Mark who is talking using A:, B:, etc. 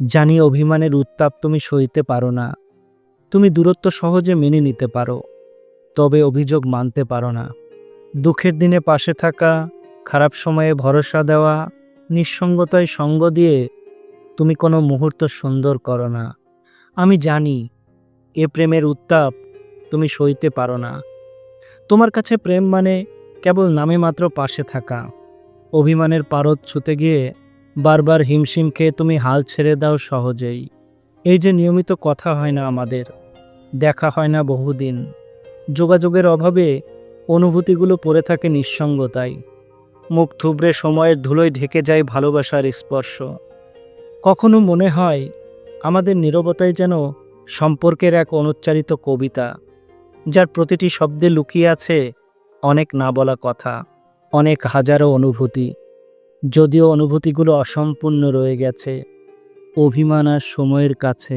A: জানি অভিমানের উত্তাপ তুমি সইতে পারো না। তুমি দূরত্ব সহজে মেনে নিতে পারো, তবে অভিযোগ মানতে পারো না। দুঃখের দিনে পাশে থাকা, খারাপ সময়ে ভরসা দেওয়া, নিঃসঙ্গতায় সঙ্গ দিয়ে তুমি কোনো মুহূর্ত সুন্দর করো না। আমি জানি, এ প্রেমের উত্তাপ তুমি সইতে পারো না। তোমার কাছে প্রেম মানে কেবল নামে মাত্র পাশে থাকা। অভিমানের পারদ ছুতে গিয়ে বারবার হিমশিম খেয়ে তুমি হাল ছেড়ে দাও সহজেই। এই যে নিয়মিত কথা হয় না আমাদের, দেখা হয় না বহুদিন। যোগাযোগের অভাবে অনুভূতিগুলো পড়ে থাকে নিঃসঙ্গতায় মুখ থুবড়ে সময়ের ধুলোয় ঢেকে যায় ভালোবাসার স্পর্শ। কখনো মনে হয় আমাদের নীরবতায় যেন সম্পর্কের এক অনুচ্চারিত কবিতা, যার প্রতিটি শব্দে লুকিয়ে আছে অনেক না বলা কথা, অনেক হাজারো অনুভূতি। যদিও অনুভূতিগুলো অসম্পূর্ণ রয়ে গেছে অভিমান আর সময়ের কাছে